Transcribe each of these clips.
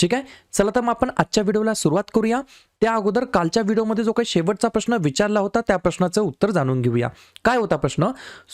ठीक आहे? चला तर मग आपण आजच्या व्हिडिओला सुरुवात करूया. त्या अगोदर कालच्या व्हिडिओमध्ये जो काही शेवटचा प्रश्न विचारला होता त्या प्रश्नाचं उत्तर जाणून घेऊया. काय होता प्रश्न?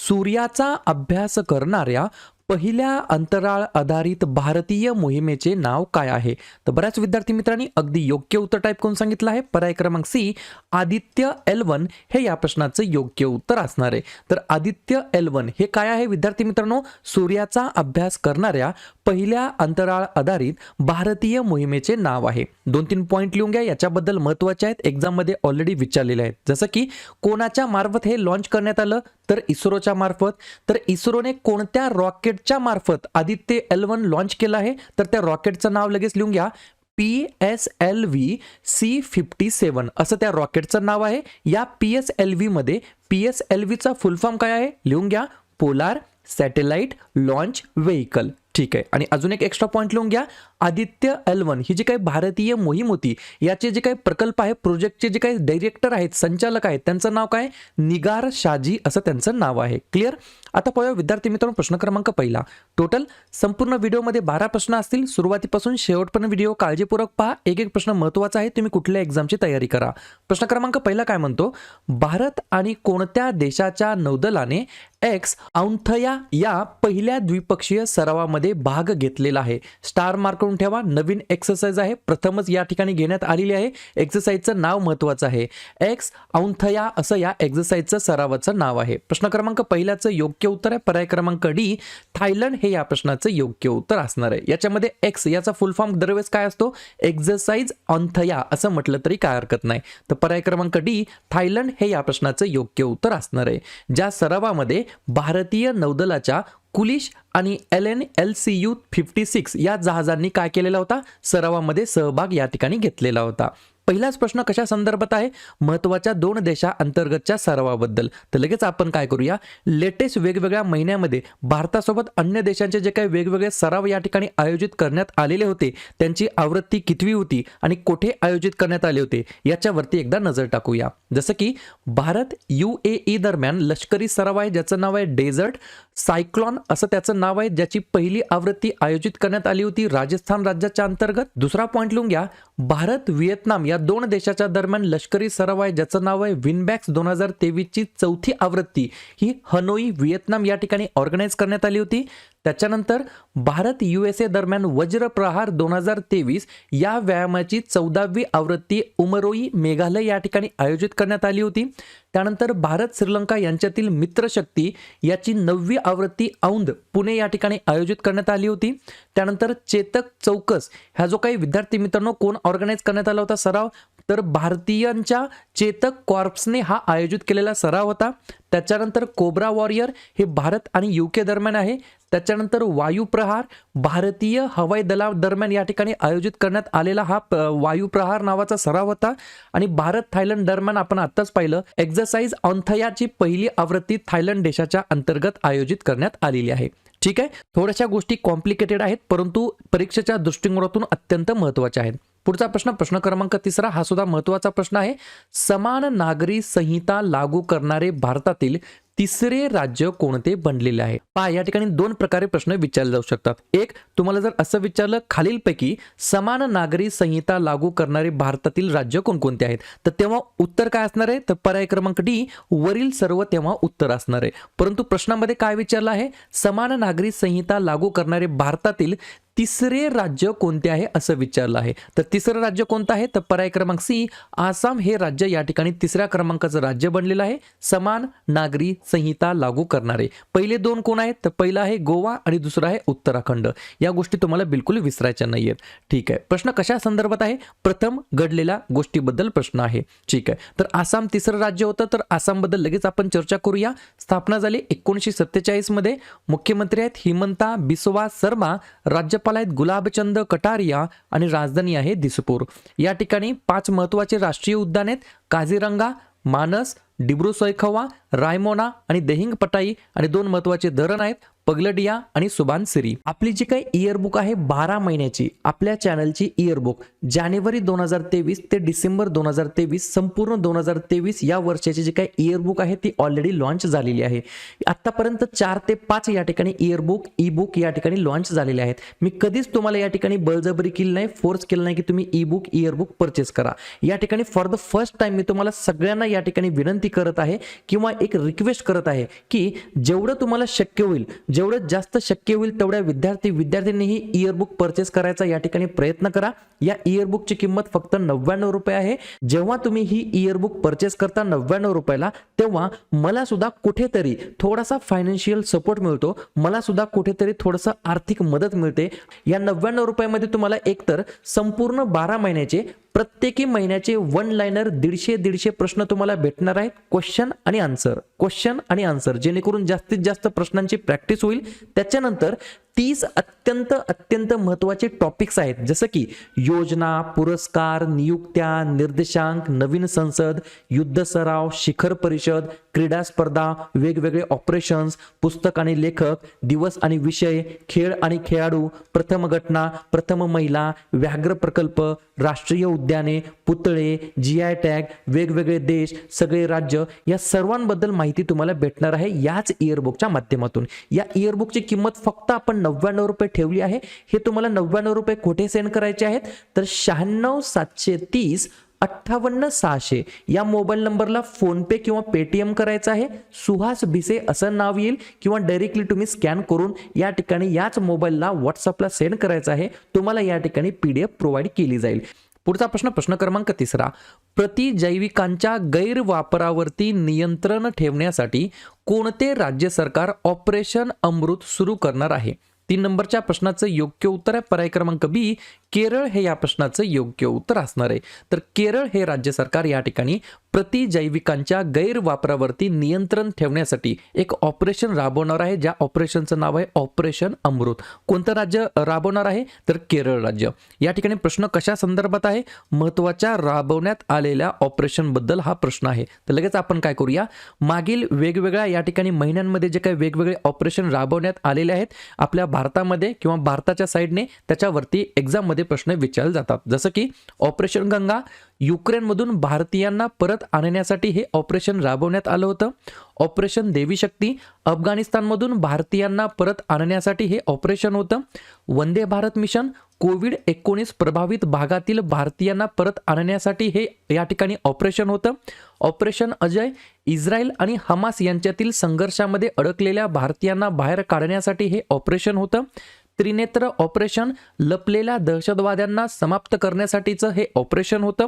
सूर्याचा अभ्यास करणाऱ्या पहिल्या अंतराळ आधारित भारतीय मोहिमेचे नाव काय आहे? तर बऱ्याच विद्यार्थी मित्रांनी अगदी योग्य उत्तर टाईप करून सांगितलं आहे. पर्याय क्रमांक सी आदित्य एल वन हे या प्रश्नाचं योग्य उत्तर असणार आहे. तर आदित्य एल वन हे काय आहे? विद्यार्थी मित्रांनो सूर्याचा अभ्यास करणाऱ्या पहिल्या अंतराळ आधारित भारतीय मोहिमेचे नाव आहे. दोन तीन पॉईंट लिहून घ्या याच्याबद्दल महत्त्वाचे आहेत एक्झाममध्ये ऑलरेडी विचारलेले आहेत. जसं की कोणाच्या मार्फत हे लॉन्च करण्यात आलं? तर इस्रोच्या मार्फत. तर इस्रोने कोणत्या रॉकेटच्या मार्फत आदित्य एल वन लॉन्च केलं आहे? तर त्या रॉकेटचं नाव लगेच लिहून घ्या. P S L V C fifty seven असं त्या रॉकेटचं नाव आहे. या पी एस एल व्हीमध्ये पी एस एल व्हीचा फुल फॉर्म काय आहे? लिहून घ्या. पोलार सॅटेलाइट लॉन्च व्हेकल ठीक आहे. आणि अजून एक एक्स्ट्रा पॉईंट लिहून घ्या. आदित्य एलवन ही जी काही भारतीय मोहीम होती याचे जे काही प्रकल्प आहे प्रोजेक्टचे जे काही डायरेक्टर आहेत संचालक आहेत त्यांचं नाव काय? निगार शाजी असं त्यांचं नाव आहे. क्लिअर आता पाहूया विद्यार्थी मित्रांनो प्रश्न क्रमांक पहिला. टोटल संपूर्ण व्हिडिओमध्ये बारा प्रश्न असतील. सुरुवातीपासून शेवटपर्यंत व्हिडिओ काळजीपूर्वक पहा. एक एक प्रश्न महत्त्वाचा आहे. तुम्ही कुठल्या एक्झामची तयारी करा. प्रश्न क्रमांक पहिला काय म्हणतो? भारत आणि कोणत्या देशाच्या नौदलाने एक्स औंथया या पहिल्या द्विपक्षीय सरावामध्ये भाग घेतलेला आहे. स्टार मार्क करून ठेवा. नवीन एक्सरसाइज आहे. प्रथमच या ठिकाणी घेण्यात आलेली आहे. एक्सरसाइजचं नाव महत्वाचं आहे. एक्स औंथया असं या एक्सरसाइजचं सरावाचं नाव आहे. प्रश्न क्रमांक पहिल्याचं योग्य उत्तर आहे. पर्याय क्रमांक डी थायलंड हे या प्रश्नाचं योग्य उत्तर असणार आहे. याच्यामध्ये एक्स याचा फुल फॉर्म दरवेळेस काय असतो? एक्सरसाइज ऑन्थया असं म्हटलं तरी काय हरकत नाही. तर पर्याय क्रमांक डी थायलंड हे या प्रश्नाचं योग्य उत्तर असणार आहे. ज्या सरावामध्ये भारतीय नौदलाच्या कुलिश आणि L N L C U fifty six या जहाजांनी काय केलेला होता? सरावामध्ये सहभाग या ठिकाणी घेतलेला होता. पहिलाच प्रश्न कशा संदर्भात आहे? महत्त्वाच्या दोन देशा अंतर्गतच्या सरावाबद्दल. तर लगेच आपण काय करूया? लेटेस्ट वेगवेगळ्या महिन्यामध्ये भारतासोबत अन्य देशांचे जे काही वेगवेगळे सराव या ठिकाणी आयोजित करण्यात आलेले होते त्यांची आवृत्ती कितवी होती आणि कुठे आयोजित करण्यात आले होते? याच्यावरती एकदा नजर टाकूया. जसं की भारत यू ए ई दरम्यान लष्करी सराव आहे ज्याचं नाव आहे डेझर्ट. सायक्लॉन असं त्याचं नाव आहे ज्याची पहिली आवृत्ती आयोजित करण्यात आली होती राजस्थान राज्याच्या अंतर्गत. दुसरा पॉईंट लिहून घ्या. भारत व्हिएतनाम या दोन देशाच्या दरम्यान लष्करी सराव आहे ज्याचं नाव आहे विनबॅक्स दोन हजार तेवीसची चौथी आवृत्ती. ही हनोई व्हिएतनाम या ठिकाणी ऑर्गनाईज करण्यात आली होती. त्याच्यानंतर भारत यू एस ए दरम्यान वज्रप्रहार दोन हजार तेवीस या व्यायामाची चौदावी आवृत्ती उमरोई मेघालय या ठिकाणी आयोजित करण्यात आली होती. त्यानंतर भारत श्रीलंका यांच्यातील मित्रशक्ती याची नववी आवृत्ती औंध पुणे या ठिकाणी आयोजित करण्यात आली होती. त्यानंतर चेतक चौकस ह्या जो काही विद्यार्थी मित्रांनो कोण ऑर्गनाईज करण्यात आला होता सराव तर भारतीयांच्या चेतक कॉर्प्सने हा आयोजित केलेला सराव होता. त्याच्यानंतर कोब्रा वॉरियर हे भारत आणि युके दरम्यान आहे. त्याच्यानंतर वायुप्रहार भारतीय हवाई दला दरम्यान या ठिकाणी आयोजित करण्यात आलेला हा प- वायुप्रहार नावाचा सराव होता. आणि भारत थायलंड दरम्यान आपण आत्ताच पाहिलं एक्झरसाइज ऑन्थयाची पहिली आवृत्ती थायलंड देशाच्या अंतर्गत आयोजित करण्यात आलेली आहे. ठीक आहे? थोड्याशा गोष्टी कॉम्प्लिकेटेड आहेत परंतु परीक्षेच्या दृष्टिकोनातून अत्यंत महत्त्वाच्या आहेत. पुढचा प्रश्न प्रश्न क्रमांक तिसरा हा सुद्धा महत्त्वाचा प्रश्न आहे. समान नागरी संहिता लागू करणारे भारतातील तिसरे राज्य कोणते बनलेले आहे? पहा या ठिकाणी दोन प्रकारे प्रश्न विचारले जाऊ शकतात. एक तुम्हाला जर असं विचारलं खालीलपैकी समान नागरी संहिता लागू करणारे भारतातील राज्य कोणकोणते आहेत? तर तेव्हा उत्तर काय असणार आहे? तर पर्याय क्रमांक डी वरील सर्व तेव्हा उत्तर असणार आहे. परंतु प्रश्नामध्ये काय विचारलं आहे? समान नागरी संहिता लागू करणारे भारतातील तिसरे राज्य कोणते आहे असं विचारलं आहे. तर तिसरं राज्य कोणतं आहे? तर पर्याय क्रमांक सी आसाम हे राज्य या ठिकाणी तिसऱ्या क्रमांकाचं राज्य बनलेलं आहे. समान नागरी संहिता लागू करणारे. पहिले दोन कोण आहेत? तर पहिलं आहे गोवा आणि दुसरं आहे उत्तराखंड. या गोष्टी तुम्हाला बिलकुल विसरायच्या नाही आहेत ठीक आहे. प्रश्न कशा संदर्भात आहे? प्रथम घडलेल्या गोष्टीबद्दल प्रश्न आहे. ठीक आहे. तर आसाम तिसरं राज्य होतं तर आसामबद्दल लगेच आपण चर्चा करूया. स्थापना झाली एकोणीसशे सत्तेचाळीसमध्ये मुख्यमंत्री आहेत हिमंता बिस्वा शर्मा राज्यपाल आहेत गुलाबचंद कटारिया आणि राजधानी आहे दिसपूर. या ठिकाणी पाच महत्त्वाचे राष्ट्रीय उद्यान आहेत. काझीरंगा मानस डिब्रू सोयखवा रायमोना आणि देहिंग पटाई आणि दोन महत्त्वाचे धरण आहेत. पगलडिया आणि सुभान सिरी. आपली जी काही इयरबुक आहे बारा महिन्याची आपल्या चॅनलची इयरबुक जानेवारी दोन हजार तेवीस ते डिसेंबर दोन हजार तेवीस संपूर्ण दोन हजार तेवीस या वर्षाची जी काही इयरबुक आहे ती ऑलरेडी लॉन्च झालेली आहे. आतापर्यंत चार ते पाच या ठिकाणी इयरबुक ई बुक या ठिकाणी लॉन्च झालेले आहेत. मी कधीच तुम्हाला या ठिकाणी बळजबरी केली नाही फोर्स केलं नाही की तुम्ही ई बुक इयरबुक परचेस करा. या ठिकाणी फॉर द फर्स्ट टाइम मी तुम्हाला सगळ्यांना या ठिकाणी विनंती करत आहे किंवा एक रिक्वेस्ट करत आहे की जेवढं तुम्हाला शक्य होईल जेवढं जास्त शक्य होईल तेवढ्या विद्यार्थी विद्यार्थ्यांनीही इयरबुक परचेस करायचा या ठिकाणी प्रयत्न करा. या इयरबुकची किंमत फक्त नव्याण्णव रुपये आहे. जेव्हा तुम्ही ही इयरबुक परचेस करता नव्याण्णव रुपयाला तेव्हा मला सुद्धा कुठेतरी थोडासा फायनान्शियल सपोर्ट मिळतो. मला सुद्धा कुठेतरी थोडंसं आर्थिक मदत मिळते. या नव्याण्णव रुपयामध्ये तुम्हाला एकतर संपूर्ण बारा महिन्याचे प्रत्येकी महिन्याचे वन लाईनर दीडशे दीडशे प्रश्न तुम्हाला भेटणार आहेत. क्वेश्चन आणि आन्सर क्वेश्चन आणि आन्सर जेणेकरून जास्तीत जास्त प्रश्नांची प्रॅक्टिस होईल. त्याच्यानंतर तीस अत्यंत अत्यंत महत्त्वाचे टॉपिक्स आहेत. जसं की योजना पुरस्कार नियुक्त्या निर्देशांक नवीन संसद युद्ध सराव शिखर परिषद क्रीडा स्पर्धा वेगवेगळे ऑपरेशन्स पुस्तक आणि लेखक दिवस आणि विषय खेळ आणि खेळाडू प्रथम घटना प्रथम महिला व्याघ्र प्रकल्प राष्ट्रीय उद्याने पुतळे जी आय टॅग वेगवेगळे देश सगळे राज्य या सर्वांबद्दल माहिती तुम्हाला भेटणार आहे याच इयरबुकच्या माध्यमातून. या इयरबुकची किंमत फक्त आपण नव्याण्णव रुपये ठेवली आहे. हे तुम्हाला नव्याण्णव रुपये कुठे सेंड करायचे आहेत? तर शहाण्णव सातशे तीस अठ्ठावन्न सहाशे या मोबाईल नंबरला फोनपे किंवा पेटीएम करायचं आहे. सुहास भिसे असं नाव येईल किंवा डायरेक्टली तुम्ही स्कॅन करून या ठिकाणी याच मोबाईलला व्हॉट्सअपला सेंड करायचं आहे. तुम्हाला या ठिकाणी पी डी एफ प्रोव्हाइड केली जाईल. पुढचा प्रश्न प्रश्न क्रमांक तिसरा. प्रतिजैविकांच्या गैरवापरावरती नियंत्रण ठेवण्यासाठी कोणते राज्य सरकार ऑपरेशन अमृत सुरू करणार आहे? तीन नंबरच्या प्रश्नाचं योग्य उत्तर आहे. पर्याय क्रमांक बी केरळ हे या प्रश्नाचं योग्य उत्तर असणार आहे. तर केरळ हे राज्य सरकार या ठिकाणी प्रतिजैविकांच्या गैरवापरावरती नियंत्रण ठेवण्यासाठी एक ऑपरेशन राबवणार आहे. ज्या ऑपरेशनचं नाव आहे ऑपरेशन अमृत. कोणतं राज्य राबवणार आहे? तर केरळ राज्य. या ठिकाणी प्रश्न कशा संदर्भात आहे? महत्त्वाच्या राबवण्यात आलेल्या ऑपरेशनबद्दल हा प्रश्न आहे. तर लगेच आपण काय करूया? मागील वेगवेगळ्या या ठिकाणी महिन्यांमध्ये जे काही वेगवेगळे ऑपरेशन राबवण्यात आलेले आहेत आपल्या भारतामध्ये किंवा भारताच्या साईडने त्याच्यावरती एक्झाममध्ये प्रश्न विचारले जातात. जसं की ऑपरेशन गंगा युक्रेनमधून भारतीयांना परत आणण्यासाठी हे ऑपरेशन राबवण्यात आलं होतं. ऑपरेशन देवी शक्ती अफगाणिस्तानमधून भारतीयांना परत आणण्यासाठी हे ऑपरेशन होतं. वंदे भारत मिशन कोविड एकोणीस प्रभावित भागातील भारतीयांना परत आणण्यासाठी हे या ठिकाणी ऑपरेशन होतं. ऑपरेशन अजय इस्रायल आणि हमास यांच्यातील संघर्षामध्ये अडकलेल्या भारतीयांना बाहेर काढण्यासाठी हे ऑपरेशन होतं. त्रिनेत्र ऑपरेशन लपलेल्या दहशतवाद्यांना समाप्त करण्यासाठीचं हे ऑपरेशन होतं.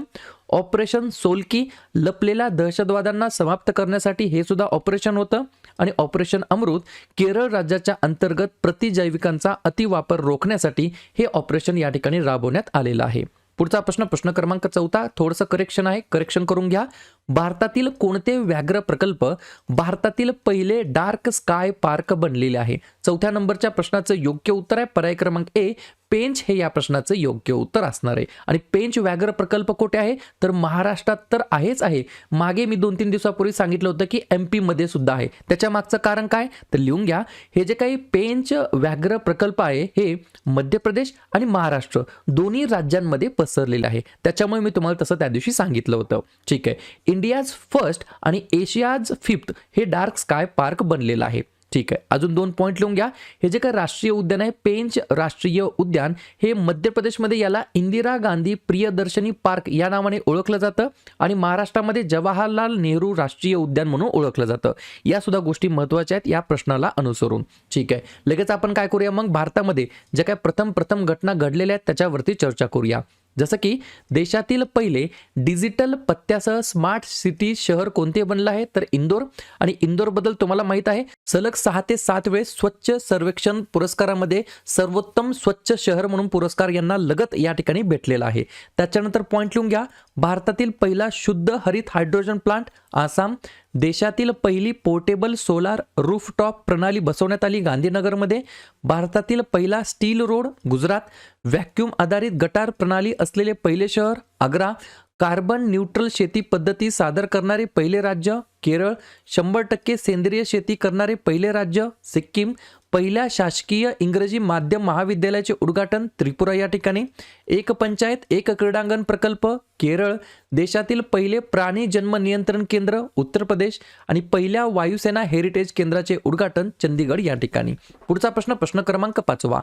ऑपरेशन सोलकी लपलेल्या दहशतवाद्यांना समाप्त करण्यासाठी हे सुद्धा ऑपरेशन होतं. आणि ऑपरेशन अमृत केरळ राज्याच्या अंतर्गत प्रतिजैविकांचा अतिवापर रोखण्यासाठी हे ऑपरेशन या ठिकाणी राबवण्यात आलेलं आहे. पुढचा प्रश्न प्रश्न क्रमांक चौथा. थोडंसं करेक्शन आहे. करेक्शन करून घ्या. भारतातील कोणते व्याघ्र प्रकल्प भारतातील पहिले डार्क स्काय पार्क बनलेले आहे? चौथ्या नंबरच्या प्रश्नाचं योग्य उत्तर आहे. पर्याय क्रमांक ए पेंच हे या प्रश्नाचं योग्य उत्तर असणार आहे. आणि पेंच व्याघ्र प्रकल्प कुठे आहे? तर महाराष्ट्रात तर आहेच आहे. मागे मी दोन तीन दिवसापूर्वी सांगितलं होतं की एम पीमध्ये सुद्धा आहे. त्याच्या मागचं कारण काय? तर लिहून घ्या. हे जे काही पेंच व्याघ्र प्रकल्प आहे हे मध्य प्रदेश आणि महाराष्ट्र दोन्ही राज्यांमध्ये पसरलेलं आहे. त्याच्यामुळे मी तुम्हाला तसं त्या दिवशी सांगितलं होतं. ठीक आहे. इंडियाज फर्स्ट आणि एशियाज फिफ्थ हे डार्क स्काय पार्क बनलेलं आहे. ठीक आहे. अजून दोन पॉईंट लिहून घ्या. हे जे काय राष्ट्रीय उद्यान आहे पेंच राष्ट्रीय उद्यान हे मध्य प्रदेशमध्ये याला इंदिरा गांधी प्रियदर्शनी पार्क या नावाने ओळखलं जातं आणि महाराष्ट्रामध्ये जवाहरलाल नेहरू राष्ट्रीय उद्यान म्हणून ओळखलं जातं. या सुद्धा गोष्टी महत्त्वाच्या आहेत या प्रश्नाला अनुसरून. ठीक आहे. लगेच आपण काय करूया मग? भारतामध्ये ज्या काय प्रथम प्रथम घटना घडलेल्या आहेत त्याच्यावरती चर्चा करूया. जसं की देशातील पहिले डिजिटल पत्त्यासह स्मार्ट सिटी शहर कोणते बनलं आहे? तर इंदोर. आणि इंदोरबद्दल तुम्हाला माहीत आहे सलग सहा ते सात वेळेस स्वच्छ सर्वेक्षण पुरस्कारामध्ये सर्वोत्तम स्वच्छ शहर म्हणून पुरस्कार यांना लगत या ठिकाणी भेटलेला आहे. त्याच्यानंतर पॉईंट लिहून घ्या. भारतातील पहिला शुद्ध हरित हायड्रोजन प्लांट आसाम. देशातील पहिली पोर्टेबल सोलार रूफटॉप प्रणाली बसवण्यात आली गांधीनगरमध्ये. भारतातील पहिला स्टील रोड गुजरात व्हॅक्यूम आधारित गटार प्रणाली असलेले पहिले शहर आग्रा. कार्बन न्यूट्रल शेती पद्धती सादर करणारे पहिले राज्य केरळ. शंभर टक्के सेंद्रिय शेती करणारे पहिले राज्य सिक्कीम. पहिल्या शासकीय इंग्रजी माध्यम महाविद्यालयाचे उद्घाटन त्रिपुरा या ठिकाणी. एक पंचायत एक क्रीडांगण प्रकल्प केरळ देशातील पहिले प्राणी जन्म नियंत्रण केंद्र उत्तर प्रदेश आणि पहिल्या वायुसेना हेरिटेज केंद्राचे उद्घाटन चंदीगड या ठिकाणी. पुढचा प्रश्न प्रश्न क्रमांक पाचवा.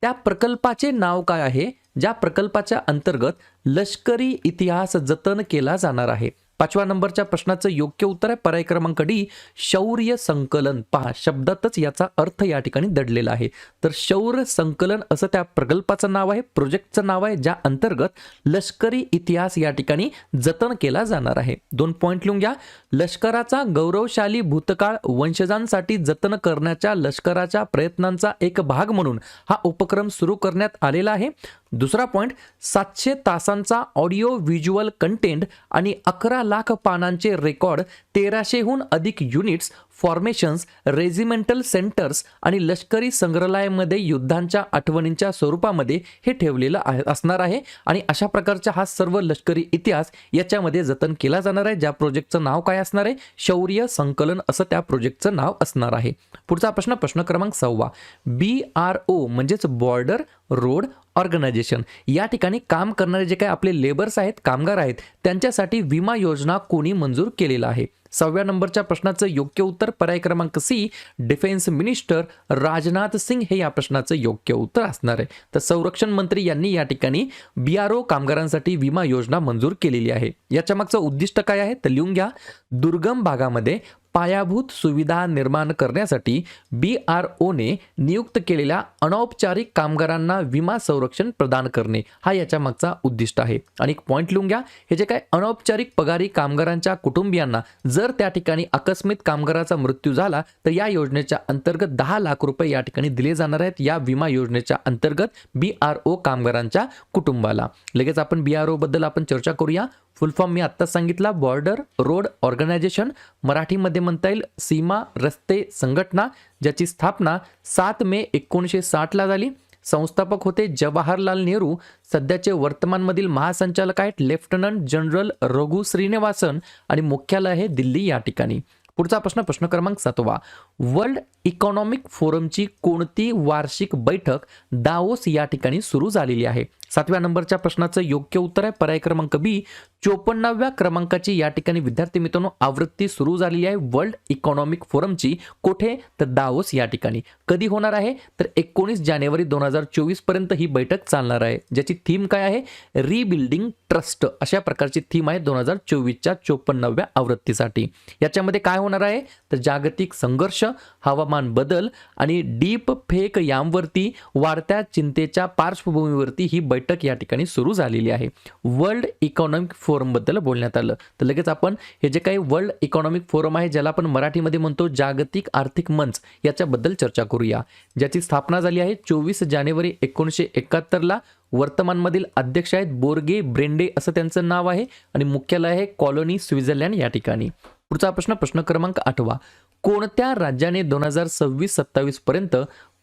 त्या प्रकल्पाचे नाव काय आहे? ज्या प्रकल्पाच्या अंतर्गत लष्करी इतिहास जतन केला जाणार आहे. पाचव्या नंबरच्या प्रश्नाचं योग्य उत्तर आहे. पर्याय क्रमांक डी शौर्य संकलन. पहा शब्दातच याचा अर्थ या ठिकाणी दडलेला आहे. तर शौर्य संकलन असं त्या प्रकल्पाचं नाव आहे प्रोजेक्टचं नाव आहे ज्या अंतर्गत लष्करी इतिहास या ठिकाणी जतन केला जाणार आहे. दोन पॉईंट लिहून घ्या. लष्कराचा गौरवशाली भूतकाळ वंशजांसाठी जतन करण्याच्या लष्कराच्या प्रयत्नांचा एक भाग म्हणून हा उपक्रम सुरू करण्यात आलेला आहे. दुसरा पॉईंट सातशे तासांचा ऑडिओ व्हिज्युअल कंटेंट आणि अकरा लाख पानांचे रेकॉर्ड तेराशेहून अधिक युनिट्स फॉर्मेशन्स रेजिमेंटल सेंटर्स आणि लष्करी संग्रहालयामध्ये युद्धांच्या आठवणींच्या स्वरूपामध्ये हे ठेवलेलं आहे असणार आहे. आणि अशा प्रकारचा हा सर्व लष्करी इतिहास याच्यामध्ये जतन केला जाणार आहे. ज्या प्रोजेक्टचं नाव काय असणार आहे? शौर्य संकलन असं त्या प्रोजेक्टचं नाव असणार आहे. पुढचा प्रश्न प्रश्न क्रमांक सव्वा बी आर ओ म्हणजेच बॉर्डर रोड ऑर्गनायझेशन या ठिकाणी काम करणारे जे काही आपले लेबर्स आहेत कामगार आहेत त्यांच्यासाठी विमा योजना कोणी मंजूर केलेला आहे? सहाव्या नंबरच्या प्रश्नाचं योग्य उत्तर पर्याय क्रमांक C defence minister Rajnath Singh हे या प्रश्नाचं योग्य उत्तर असणार आहे. तर संरक्षण मंत्री यांनी या ठिकाणी बी आर ओ कामगारांसाठी विमा योजना मंजूर केलेली आहे. याच्या मागचं उद्दिष्ट काय आहे? तर लिहून घ्या. दुर्गम भागामध्ये पायाभूत सुविधा निर्माण करण्यासाठी बी आर ओने नियुक्त केलेल्या अनौपचारिक कामगारांना विमा संरक्षण प्रदान करणे हा याच्या मागचा उद्दिष्ट आहे. आणि एक पॉईंट लिहून घ्या हे जे काय अनौपचारिक पगारी कामगारांच्या कुटुंबियांना जर त्या ठिकाणी आकस्मिक कामगाराचा मृत्यू झाला तर या योजनेच्या अंतर्गत दहा लाख रुपये या ठिकाणी दिले जाणार आहेत या विमा योजनेच्या अंतर्गत बी आर ओ कामगारांच्या कुटुंबाला. लगेच आपण बी आर ओ बद्दल आपण चर्चा करूया. फुल फॉर्म मी आत्ताच सांगितला. बॉर्डर रोड ऑर्गनायझेशन मराठीमध्ये म्हणता येईल सीमा रस्ते संघटना ज्याची स्थापना सात मे एकोणीसशे साठला झाली. संस्थापक होते जवाहरलाल नेहरू. सध्याचे वर्तमानमधील महासंचालक आहेत लेफ्टनंट जनरल रघु श्रीनिवासन आणि मुख्यालय आहे दिल्ली या ठिकाणी. पुढचा प्रश्न प्रश्न क्रमांक सातवा. वर्ल्ड इकॉनॉमिक फोरमची कोणती वार्षिक बैठक दाओस या ठिकाणी सुरू झालेली आहे? सातव्या नंबरच्या प्रश्नाचं योग्य उत्तर आहे. पर्याय क्रमांक बी चोपन्नाव्या क्रमांकाची या ठिकाणी विद्यार्थी मित्रांनो आवृत्ती सुरू झालेली आहे. वर्ल्ड इकॉनॉमिक फोरमची कुठे? तर दावोस या ठिकाणी. कधी होणार आहे? तर एकोणीस जानेवारी दोन हजार चोवीसपर्यंत ही बैठक चालणार आहे. ज्याची थीम काय आहे? रिबिल्डिंग ट्रस्ट अशा प्रकारची थीम आहे दोन हजार चोवीसच्या चोपन्नाव्या आवृत्तीसाठी. याच्यामध्ये काय होणार आहे. तर जागतिक संघर्ष हवामान बदल आणि डीप फेक यांवरती वाढत्या चिंतेच्या पार्श्वभूमीवरती ही बैठक या ठिकाणी सुरू झालेली आहे. वर्ल्ड इकॉनॉमिक फोरमबद्दल बोलण्यात आलं. तर लगेच आपण हे जे काही वर्ल्ड इकॉनॉमिक फोरम आहे ज्याला आपण मराठीमध्ये म्हणतो जागतिक आर्थिक मंच याच्याबद्दल चर्चा करूया. ज्याची स्थापना झाली आहे चोवीस जानेवारी एकोणीसशे एकाहत्तरला. वर्तमानमधील अध्यक्ष आहेत बोर्गे ब्रेंडे असं त्यांचं नाव आहे आणि मुख्यालय आहे कॉलोनी स्वित्झर्लंड या ठिकाणी. पुढचा प्रश्न प्रश्न क्रमांक आठवा. कोणत्या राज्याने दोन हजार सव्वीस सत्तावीस पर्यंत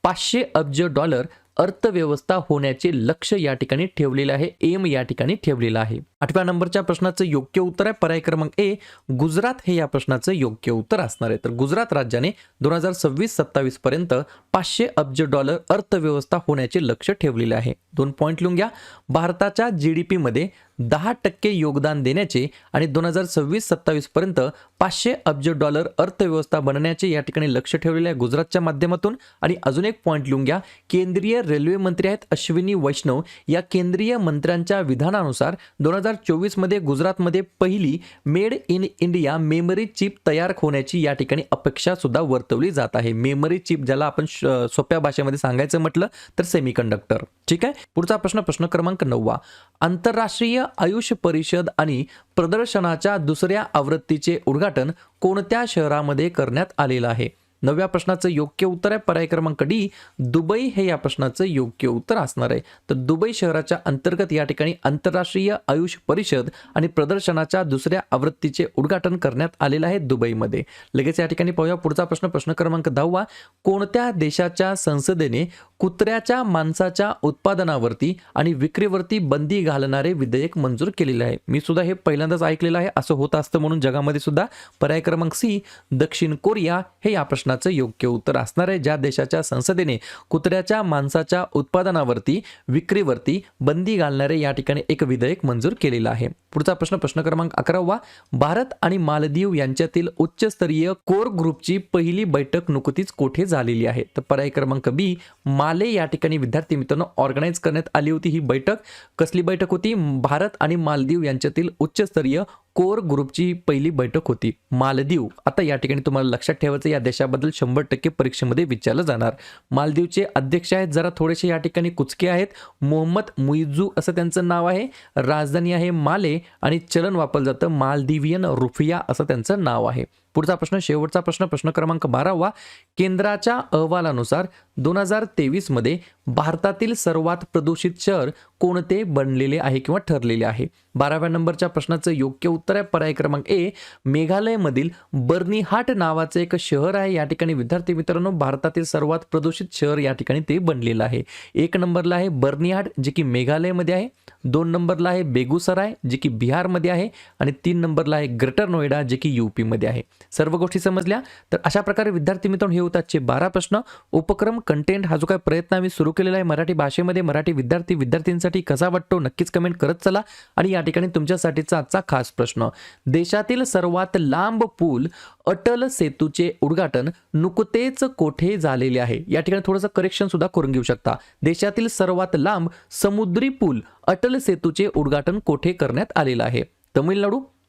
पाचशे अब्ज डॉलर अर्थव्यवस्था होण्याचे लक्ष या ठिकाणी ठेवलेलं आहे एम या ठिकाणी ठेवलेलं आहे? आठव्या नंबरच्या प्रश्नाचं योग्य उत्तर आहे. पर्याय क्रमांक ए गुजरात हे या प्रश्नाचं योग्य उत्तर असणार आहे. तर गुजरात राज्याने दोन हजार सव्वीस सत्तावीस पर्यंत पाचशे अब्ज डॉलर अर्थव्यवस्था होण्याचे लक्ष ठेवलेले आहे. दोन पॉईंट लिहून घ्या. भारताच्या जी डी पीमध्ये दहा टक्के योगदान देण्याचे आणि दोन हजार सव्वीस सत्तावीस पर्यंत पाचशे अब्ज डॉलर अर्थव्यवस्था बनण्याचे या ठिकाणी लक्ष ठेवलेले आहे गुजरातच्या माध्यमातून. आणि अजून एक पॉईंट लिहून घ्या. केंद्रीय रेल्वे मंत्री आहेत अश्विनी वैष्णव. या केंद्रीय मंत्र्यांच्या विधानानुसार दोन हजार चोवीसमध्ये गुजरातमध्ये पहिली made in India memory chip तयार होण्याची या ठिकाणी अपेक्षा सुद्धा वर्तवली जात आहे. मेमरी चिप ज्याला आपण श- सोप्या भाषेमध्ये सांगायचं म्हटलं तर सेमीकंडक्टर ठीक आहे? पुढचा प्रश्न प्रश्न क्रमांक नववा. आंतरराष्ट्रीय आयुष परिषद आणि प्रदर्शनाच्या दुसऱ्या आवृत्तीचे उद्घाटन कोणत्या शहरामध्ये करण्यात आलेलं आहे? नव्या प्रश्नाचं योग्य उत्तर आहे. पर्याय क्रमांक डी दुबई हे या प्रश्नाचं योग्य उत्तर असणार आहे. तर दुबई शहराच्या अंतर्गत या ठिकाणी आंतरराष्ट्रीय आयुष परिषद आणि प्रदर्शनाच्या दुसऱ्या आवृत्तीचे उद्घाटन करण्यात आलेलं आहे दुबईमध्ये. लगेच या ठिकाणी पाहूया. पुढचा प्रश्न प्रश्न क्रमांक दहावा. कोणत्या देशाच्या संसदेने कुत्र्याच्या मांसाच्या उत्पादनावरती आणि विक्रीवरती बंदी घालणारे विधेयक मंजूर केलेले आहे. मी सुद्धा हे पहिल्यांदाच ऐकलेलं आहे. असं होत असतं म्हणून जगामध्ये सुद्धा पर्याय क्रमांक सी दक्षिण कोरिया हे या प्रश्नाचं योग्य उत्तर असणार आहे. ज्या देशाच्या संसदेने कुत्र्याच्या मांसाच्या उत्पादनावरती विक्रीवरती बंदी घालणारे या ठिकाणी एक विधेयक मंजूर केलेलं आहे. पुढचा प्रश्न प्रश्न क्रमांक अकरावा. भारत आणि मालदीव यांच्यातील उच्चस्तरीय कोर ग्रुपची पहिली बैठक नुकतीच कोठे झालेली आहे? तर पर्याय क्रमांक बी माल या ठिकाणी विद्यार्थी मित्रांनो ऑर्गनाईज करण्यात आली होती ही बैठक. कसली बैठक होती? भारत आणि मालदीव यांच्यातील उच्चस्तरीय कोर ग्रुपची पहिली बैठक होती. मालदीव आता या ठिकाणी तुम्हाला लक्षात ठेवायचं या देशाबद्दल शंभर टक्के परीक्षेमध्ये विचारलं जाणार. मालदीवचे अध्यक्ष आहेत जरा थोडेसे या ठिकाणी कुचके आहेत. मोहम्मद मुईजू असं त्यांचं नाव आहे राजधानी आहे माले आणि चलन वापरलं जातं मालदिवियन रुफिया असं त्यांचं नाव आहे. पुढचा प्रश्न शेवटचा प्रश्न प्रश्न क्रमांक बारावा केंद्राच्या अहवालानुसार दोन हजार तेवीसमध्ये भारतातील सर्वात प्रदूषित शहर कोणते बनलेले आहे किंवा ठरलेले आहे? बाराव्या नंबरच्या प्रश्नाचं योग्य उत्तर आहे. पर्याय क्रमांक ए मेघालयमधील बर्नीहाट नावाचं एक शहर आहे. या ठिकाणी विद्यार्थी मित्रांनो भारतातील सर्वात प्रदूषित शहर या ठिकाणी ते बनलेलं आहे. एक नंबरला आहे बर्नीहाट जे की मेघालयमध्ये आहे. दोन नंबरला आहे बेगुसराय जे की बिहारमध्ये आहे. आणि तीन नंबरला आहे ग्रेटर नोएडा जे की यूपीमध्ये आहे. सर्व गोष्टी समजल्या? तर अशा प्रकारे विद्यार्थी मित्रांनो हे होत आजचे बारा प्रश्न. उपक्रम कंटेंट हा जो काही प्रयत्न आम्ही सुरू केलेला आहे मराठी भाषेमध्ये मराठी विद्यार्थी विद्यार्थ्यांसाठी कसा वाटतो नक्कीच कमेंट करत चला. आणि या ठिकाणी तुमच्यासाठीचा आजचा खास प्रश्न. देशातील सर्वात लांब पूल अटल सेतूचे उद्घाटन नुकतेच कोठे झालेले आहे? या ठिकाणी थोडंसं करेक्शन सुद्धा करून घेऊ शकता. देशातील सर्वात लांब समुद्री पूल अटल सेतूचे उद्घाटन कोठे करण्यात आलेलं आहे? तमिळनाडू